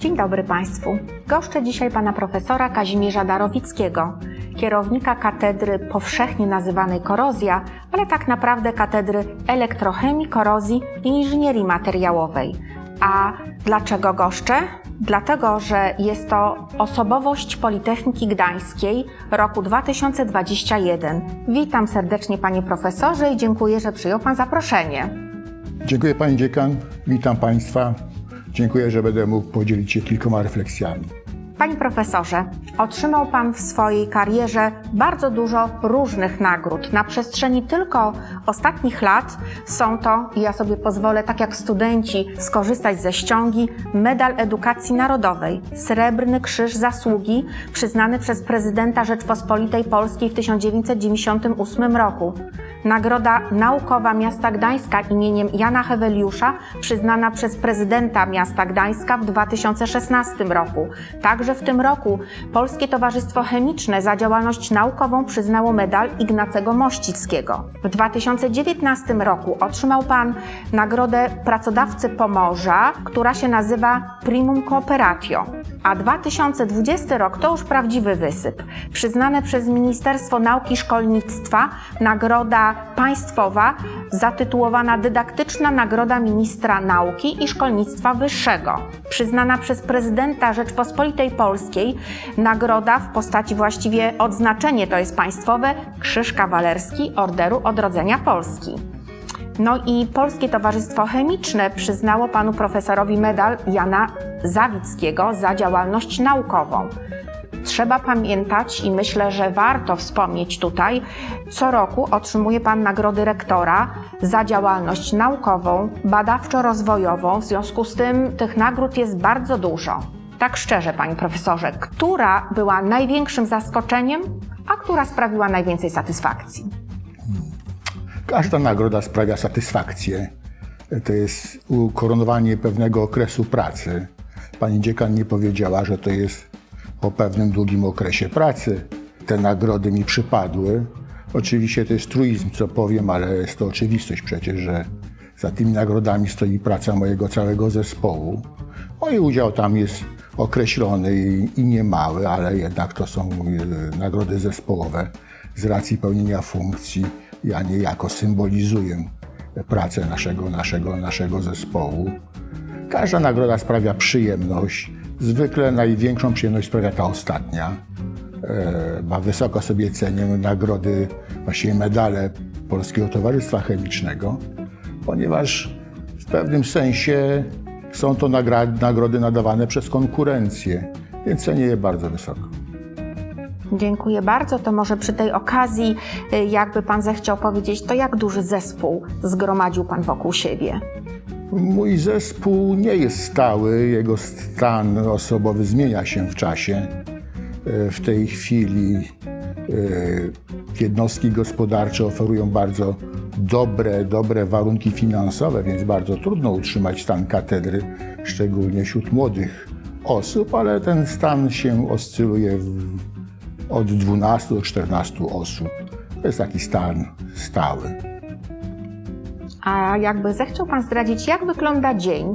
Dzień dobry Państwu. Goszczę dzisiaj pana profesora Kazimierza Darowickiego, kierownika katedry powszechnie nazywanej korozja, ale tak naprawdę katedry elektrochemii, korozji i inżynierii materiałowej. A dlaczego goszczę? Dlatego, że jest to osobowość Politechniki Gdańskiej roku 2021. Witam serdecznie panie profesorze i dziękuję, że przyjął pan zaproszenie. Dziękuję Pani Dziekan, witam Państwa. Dziękuję, że będę mógł podzielić się kilkoma refleksjami. Panie profesorze, otrzymał Pan w swojej karierze bardzo dużo różnych nagród. Na przestrzeni tylko ostatnich lat są to, i ja sobie pozwolę, tak jak studenci, skorzystać ze ściągi, Medal Edukacji Narodowej, Srebrny Krzyż Zasługi, przyznany przez prezydenta Rzeczpospolitej Polskiej w 1998 roku. Nagroda Naukowa Miasta Gdańska imieniem Jana Heweliusza, przyznana przez prezydenta miasta Gdańska w 2016 roku. Także w tym roku Polskie Towarzystwo Chemiczne za działalność naukową przyznało medal Ignacego Mościckiego. W 2019 roku otrzymał Pan Nagrodę Pracodawcy Pomorza, która się nazywa Primum Cooperatio. A 2020 rok to już prawdziwy wysyp. Przyznane przez Ministerstwo Nauki i Szkolnictwa nagroda państwowa zatytułowana Dydaktyczna Nagroda Ministra Nauki i Szkolnictwa Wyższego. Przyznana przez prezydenta Rzeczpospolitej Polskiej nagroda w postaci właściwie odznaczenie to jest państwowe Krzyż Kawalerski Orderu Odrodzenia Polski. No i Polskie Towarzystwo Chemiczne przyznało panu profesorowi medal Jana Zawickiego za działalność naukową. Trzeba pamiętać i myślę, że warto wspomnieć tutaj, co roku otrzymuje Pan nagrody rektora za działalność naukową, badawczo-rozwojową. W związku z tym tych nagród jest bardzo dużo. Tak szczerze, Panie Profesorze, która była największym zaskoczeniem, a która sprawiła najwięcej satysfakcji? Każda nagroda sprawia satysfakcję. To jest ukoronowanie pewnego okresu pracy. Pani dziekan nie powiedziała, że to jest po pewnym długim okresie pracy. Te nagrody mi przypadły. Oczywiście to jest truizm, co powiem, ale jest to oczywistość przecież, że za tymi nagrodami stoi praca mojego całego zespołu. Mój udział tam jest określony i, i niemały, ale jednak to są e, nagrody zespołowe z racji pełnienia funkcji. Ja niejako symbolizuję pracę naszego, naszego, naszego zespołu. Każda nagroda sprawia przyjemność. Zwykle największą przyjemność sprawia ta ostatnia. E, Ba wysoko sobie cenię nagrody, właściwie medale Polskiego Towarzystwa Chemicznego, ponieważ w pewnym sensie są to nagrody nadawane przez konkurencję, więc cenię je bardzo wysoko. Dziękuję bardzo. To może przy tej okazji, y, jakby Pan zechciał powiedzieć, to jak duży zespół zgromadził Pan wokół siebie? Mój zespół nie jest stały, jego stan osobowy zmienia się w czasie. E, W tej chwili e, jednostki gospodarcze oferują bardzo dobre, dobre warunki finansowe, więc bardzo trudno utrzymać stan katedry, szczególnie wśród młodych osób, ale ten stan się oscyluje w, od 12 do 14 osób. To jest taki stan stały. A jakby zechciał Pan zdradzić, jak wygląda dzień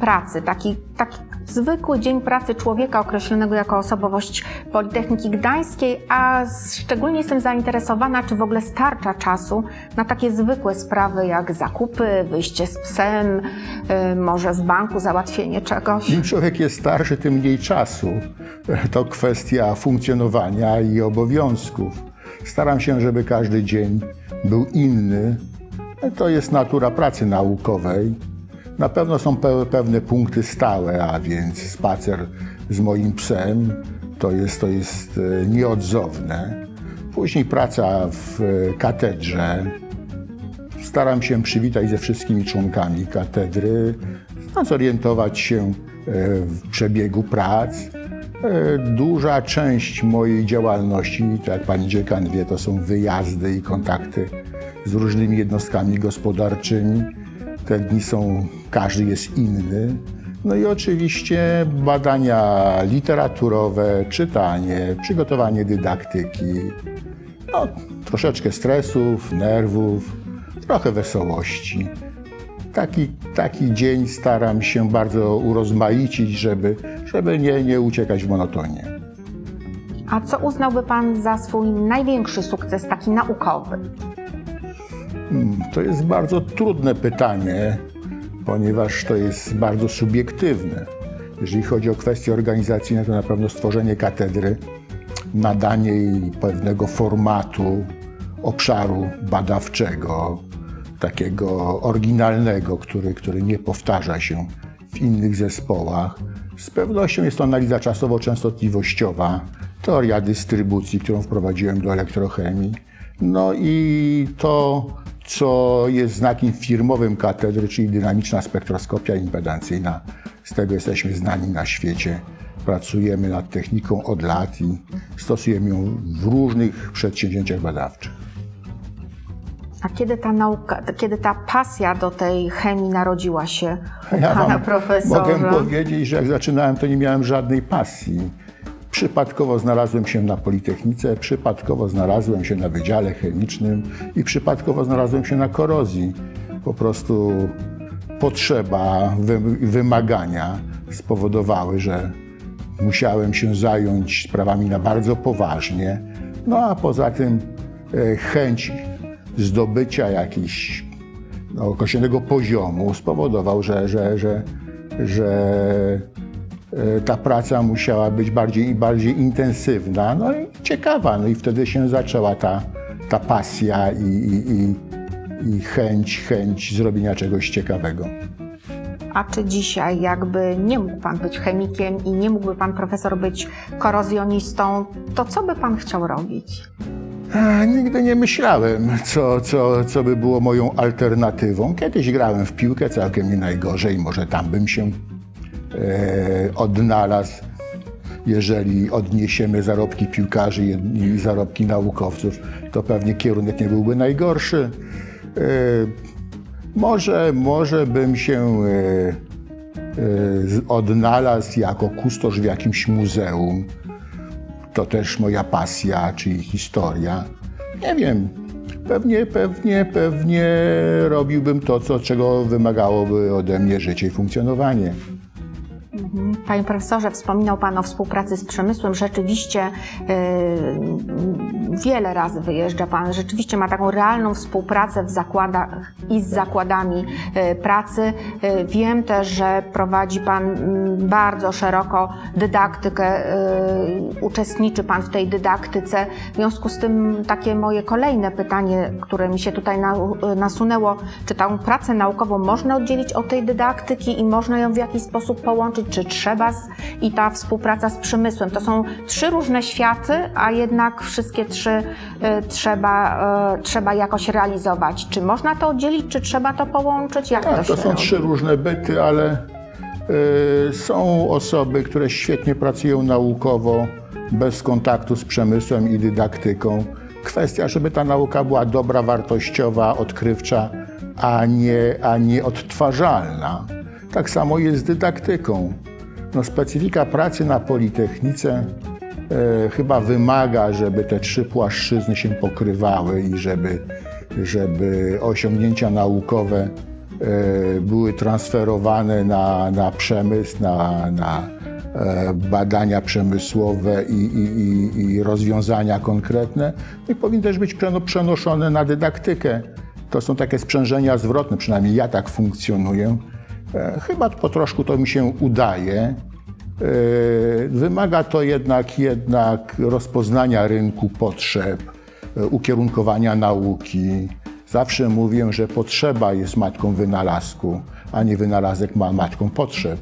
pracy, taki, taki zwykły dzień pracy człowieka określonego jako osobowość Politechniki Gdańskiej, a szczególnie jestem zainteresowana, czy w ogóle starcza czasu na takie zwykłe sprawy jak zakupy, wyjście z psem, y, może w banku załatwienie czegoś. Im człowiek jest starszy, tym mniej czasu. To kwestia funkcjonowania i obowiązków. Staram się, żeby każdy dzień był inny. To jest natura pracy naukowej. Na pewno są pe- pewne punkty stałe, a więc spacer z moim psem to jest, to jest e, nieodzowne. Później praca w e, katedrze, Staram się przywitać ze wszystkimi członkami katedry, zorientować się e, w przebiegu prac. Duża część mojej działalności, tak jak pani dziekan wie, to są wyjazdy i kontakty z różnymi jednostkami gospodarczymi. Te dni są, każdy jest inny. No i oczywiście badania literaturowe, czytanie, przygotowanie dydaktyki, no, troszeczkę stresów, nerwów, trochę wesołości. taki, taki dzień staram się bardzo urozmaicić, żeby, żeby nie, nie uciekać w monotonię. A co uznałby Pan za swój największy sukces, taki naukowy? To jest bardzo trudne pytanie, ponieważ to jest bardzo subiektywne. Jeżeli chodzi o kwestie organizacyjne, to na pewno stworzenie katedry, nadanie jej pewnego formatu, obszaru badawczego, takiego oryginalnego, który, który nie powtarza się w innych zespołach. Z pewnością jest to analiza czasowo-częstotliwościowa, teoria dystrybucji, którą wprowadziłem do elektrochemii. No i to, co jest znakiem firmowym katedry, czyli dynamiczna spektroskopia impedancyjna. Z tego jesteśmy znani na świecie. Pracujemy nad techniką od lat i stosujemy ją w różnych przedsięwzięciach badawczych. A kiedy ta nauka, kiedy ta pasja do tej chemii narodziła się u Ja Pana wam profesora? mogę powiedzieć, że jak zaczynałem, to nie miałem żadnej pasji. Przypadkowo znalazłem się na Politechnice, przypadkowo znalazłem się na Wydziale Chemicznym i przypadkowo znalazłem się na korozji. Po prostu potrzeba, wy, wymagania spowodowały, że musiałem się zająć sprawami na bardzo poważnie. No a poza tym e, chęć zdobycia jakichś no, określonego poziomu spowodował, że, że, że, że ta praca musiała być bardziej i bardziej intensywna, no i ciekawa. No i wtedy się zaczęła ta, ta pasja i, i, i, i chęć, chęć zrobienia czegoś ciekawego. A czy dzisiaj jakby nie mógł Pan być chemikiem i nie mógłby Pan profesor być korozjonistą, to co by Pan chciał robić? A, nigdy nie myślałem, co, co, co by było moją alternatywą. Kiedyś grałem w piłkę, całkiem nie najgorzej, może tam bym się e, odnalazł. Jeżeli odniesiemy zarobki piłkarzy i zarobki naukowców, to pewnie kierunek nie byłby najgorszy. E, może, może bym się e, e, odnalazł jako kustosz w jakimś muzeum to też moja pasja, czyli historia. Nie wiem, pewnie, pewnie, pewnie robiłbym to, co, czego wymagałoby ode mnie życie i funkcjonowanie. Panie profesorze, wspominał Pan o współpracy z przemysłem. Rzeczywiście e, wiele razy wyjeżdża Pan. Rzeczywiście ma taką realną współpracę w zakładach i z zakładami e, pracy. E, wiem też, że prowadzi Pan mm, bardzo szeroko dydaktykę, e, uczestniczy Pan w tej dydaktyce. W związku z tym takie moje kolejne pytanie, które mi się tutaj na, nasunęło, czy tą pracę naukową można oddzielić od tej dydaktyki i można ją w jakiś sposób połączyć, czy trzeba z, i ta współpraca z przemysłem. To są trzy różne światy, a jednak wszystkie trzy e, trzeba, e, trzeba jakoś realizować. Czy można to oddzielić, czy trzeba to połączyć? Jak to Tak, się to są robi? trzy różne byty, ale y, są osoby, które świetnie pracują naukowo, bez kontaktu z przemysłem i dydaktyką. Kwestia, żeby ta nauka była dobra, wartościowa, odkrywcza, a nie, a nie odtwarzalna. Tak samo jest z dydaktyką. No, specyfika pracy na Politechnice e, chyba wymaga, żeby te trzy płaszczyzny się pokrywały i żeby, żeby osiągnięcia naukowe e, były transferowane na, na przemysł, na, na e, badania przemysłowe i, i, i, rozwiązania konkretne. I powinny też być przeno- przenoszone na dydaktykę. To są takie sprzężenia zwrotne, przynajmniej ja tak funkcjonuję. E, Chyba po troszku to mi się udaje. E, Wymaga to jednak, jednak rozpoznania rynku potrzeb, e, ukierunkowania nauki. Zawsze mówię, że potrzeba jest matką wynalazku, a nie wynalazek ma matką potrzeb.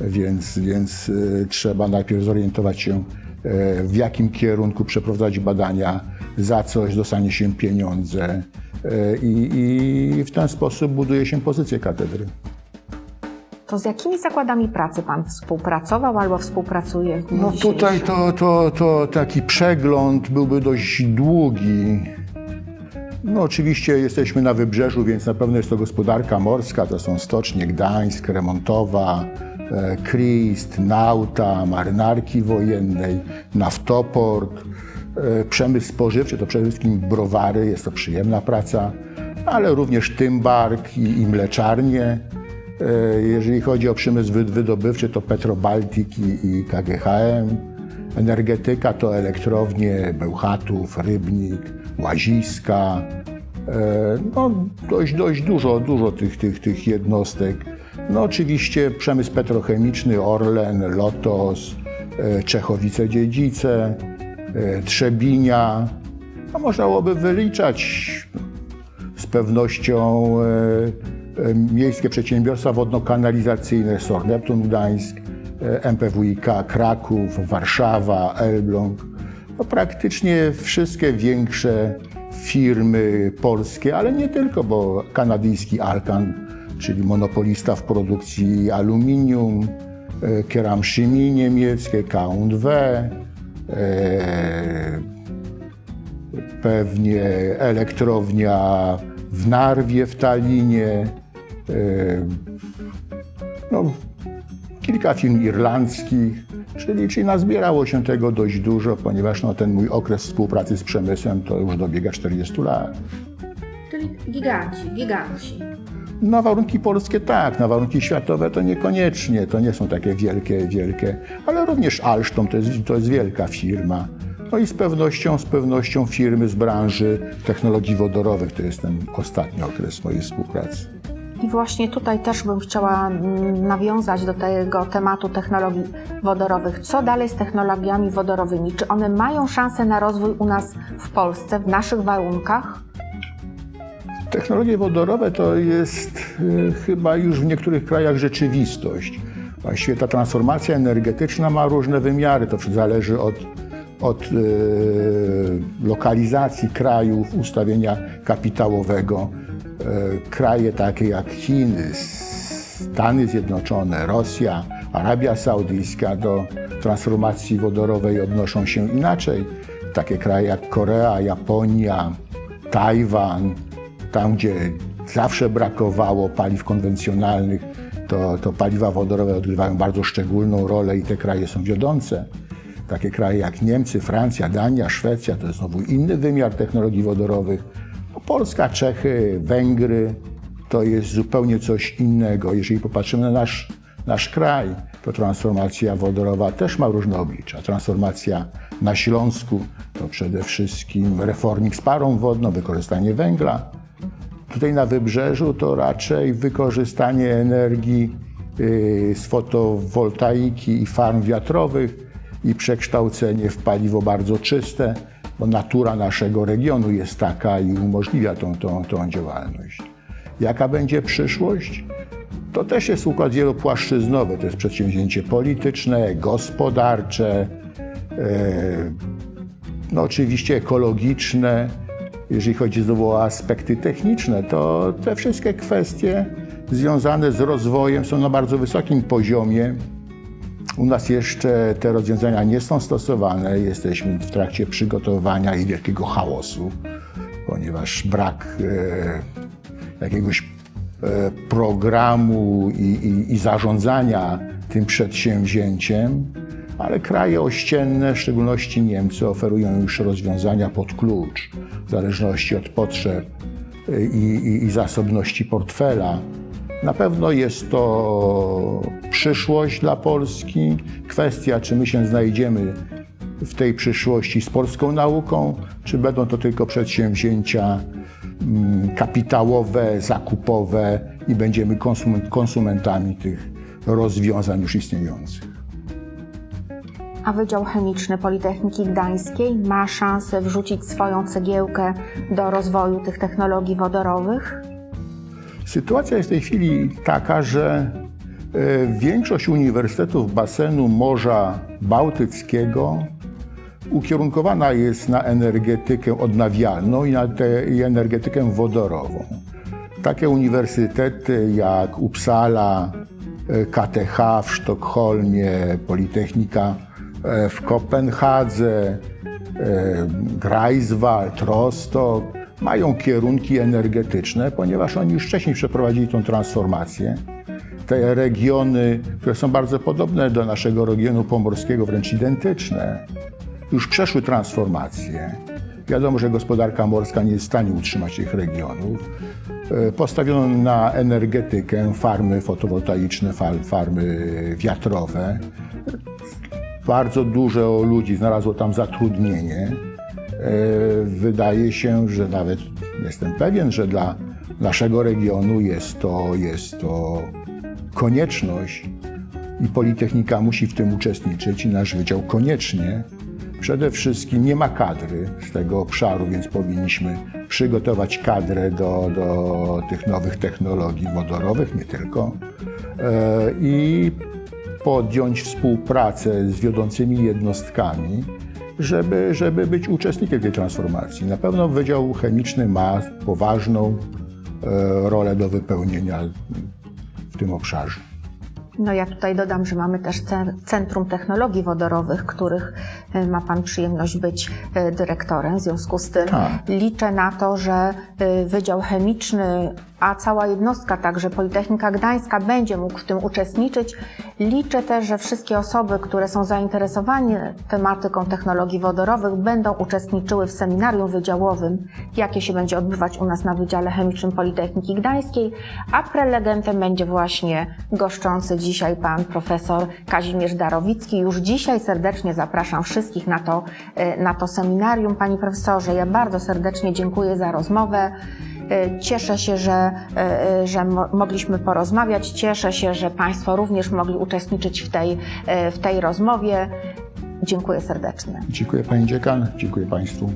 Więc, więc e, trzeba najpierw zorientować się, w jakim kierunku przeprowadzać badania, za coś dostanie się pieniądze i, i w ten sposób buduje się pozycję katedry. To z jakimi zakładami pracy Pan współpracował albo współpracuje? w No tutaj to, to, to taki przegląd byłby dość długi. No oczywiście jesteśmy na wybrzeżu, więc na pewno jest to gospodarka morska. To są stocznie Gdańsk, Remontowa, e, Krist, Nauta, marynarki wojennej, naftoport, e, przemysł spożywczy, to przede wszystkim browary, jest to przyjemna praca. ale również Tymbark i, i mleczarnie. E, Jeżeli chodzi o przemysł wy- wydobywczy, to Petrobaltic i, KGHM. Energetyka to elektrownie Bełchatów, Rybnik, Łaziska. E, No, dość, dość dużo, dużo tych, tych, tych jednostek. No oczywiście przemysł petrochemiczny, Orlen, Lotos, e, Czechowice-Dziedzice, Trzebinia. No, można byłoby wyliczać z pewnością miejskie przedsiębiorstwa wodno-kanalizacyjne SOR Neptun Gdańsk, e, MPWiK Kraków, Warszawa, Elbląg. No, praktycznie wszystkie większe firmy polskie, ale nie tylko, bo kanadyjski Alcan, czyli monopolista w produkcji aluminium, e, Keram Chemie niemieckie, K&W, e, pewnie elektrownia w Narwie, w Talinie, e, no, kilka firm irlandzkich, czyli, czyli nazbierało się tego dość dużo, ponieważ no, ten mój okres współpracy z przemysłem to już dobiega 40 lat. Czyli giganci, giganci. Na warunki polskie tak, na warunki światowe to niekoniecznie, to nie są takie wielkie, wielkie, ale również Alstom to jest, to jest wielka firma. No i z pewnością, z pewnością firmy z branży technologii wodorowych, to jest ten ostatni okres mojej współpracy. I właśnie tutaj też bym chciała mm, nawiązać do tego tematu technologii wodorowych. Co dalej z technologiami wodorowymi? Czy one mają szansę na rozwój u nas w Polsce, w naszych warunkach? Technologie wodorowe to jest y, chyba już w niektórych krajach rzeczywistość. Właściwie ta transformacja energetyczna ma różne wymiary. To zależy od, od y, lokalizacji krajów, ustawienia kapitałowego. Y, kraje takie jak Chiny, Stany Zjednoczone, Rosja, Arabia Saudyjska do transformacji wodorowej odnoszą się inaczej. Takie kraje jak Korea, Japonia, Tajwan, tam gdzie zawsze brakowało paliw konwencjonalnych, to, to paliwa wodorowe odgrywają bardzo szczególną rolę i te kraje są wiodące. Takie kraje jak Niemcy, Francja, Dania, Szwecja to jest znowu inny wymiar technologii wodorowych. No, Polska, Czechy, Węgry to jest zupełnie coś innego. Jeżeli popatrzymy na nasz, nasz kraj, to transformacja wodorowa też ma różne oblicza. Transformacja na Śląsku to przede wszystkim reforming z parą wodną, wykorzystanie węgla. Tutaj na wybrzeżu to raczej wykorzystanie energii y, z fotowoltaiki i farm wiatrowych i przekształcenie w paliwo bardzo czyste, bo natura naszego regionu jest taka i umożliwia tą, tą, tą działalność. Jaka będzie przyszłość? To też jest układ wielopłaszczyznowy. To jest przedsięwzięcie polityczne, gospodarcze, e, no oczywiście ekologiczne. Jeżeli chodzi znowu o aspekty techniczne, to te wszystkie kwestie związane z rozwojem są na bardzo wysokim poziomie. U nas jeszcze te rozwiązania nie są stosowane. Jesteśmy w trakcie przygotowania i wielkiego chaosu, ponieważ brak e, jakiegoś e, programu i, i, i zarządzania tym przedsięwzięciem, ale kraje ościenne, w szczególności Niemcy, oferują już rozwiązania pod klucz, w zależności od potrzeb e, i, i, i zasobności portfela. Na pewno jest to przyszłość dla Polski. Kwestia, czy my się znajdziemy w tej przyszłości z polską nauką, czy będą to tylko przedsięwzięcia mm, kapitałowe, zakupowe i będziemy konsum- konsumentami tych rozwiązań już istniejących. A Wydział Chemiczny Politechniki Gdańskiej ma szansę wrzucić swoją cegiełkę do rozwoju tych technologii wodorowych? Sytuacja jest w tej chwili taka, że e, większość uniwersytetów basenu Morza Bałtyckiego ukierunkowana jest na energetykę odnawialną i na tę i energetykę wodorową. Takie uniwersytety jak Uppsala, e, KTH w Sztokholmie, Politechnika e, w Kopenhadze, Greifswald, Rostock mają kierunki energetyczne, ponieważ oni już wcześniej przeprowadzili tą transformację. Te regiony, które są bardzo podobne do naszego regionu pomorskiego, wręcz identyczne, już przeszły transformację Wiadomo, że gospodarka morska nie jest w stanie utrzymać tych regionów. E, Postawiono na energetykę, farmy fotowoltaiczne, farmy wiatrowe. Bardzo dużo ludzi znalazło tam zatrudnienie. E, Wydaje się, że nawet jestem pewien, że dla naszego regionu jest to, jest to konieczność i Politechnika musi w tym uczestniczyć i nasz wydział koniecznie. Przede wszystkim nie ma kadry z tego obszaru, więc powinniśmy przygotować kadrę do, do tych nowych technologii wodorowych, nie tylko, e, i podjąć współpracę z wiodącymi jednostkami, żeby, żeby być uczestnikiem tej transformacji. Na pewno Wydział Chemiczny ma poważną e, rolę do wypełnienia w tym obszarze. No ja tutaj dodam, że mamy też ce- Centrum Technologii Wodorowych, których e, ma Pan przyjemność być e, dyrektorem. W związku z tym Tak. liczę na to, że Wydział Chemiczny, a cała jednostka, także Politechnika Gdańska będzie mógł w tym uczestniczyć. Liczę też, że wszystkie osoby, które są zainteresowane tematyką technologii wodorowych będą uczestniczyły w seminarium wydziałowym, jakie się będzie odbywać u nas na Wydziale Chemicznym Politechniki Gdańskiej, a prelegentem będzie właśnie goszczący dzisiaj pan profesor Kazimierz Darowicki. Już dzisiaj serdecznie zapraszam wszystkich na to, e, na to seminarium. Panie profesorze, ja bardzo serdecznie dziękuję za rozmowę. E, Cieszę się, że, e, e, że mo- mogliśmy porozmawiać. Cieszę się, że Państwo również mogli uczestniczyć w tej, w tej rozmowie. Dziękuję serdecznie. Dziękuję Pani Dziekan, dziękuję Państwu.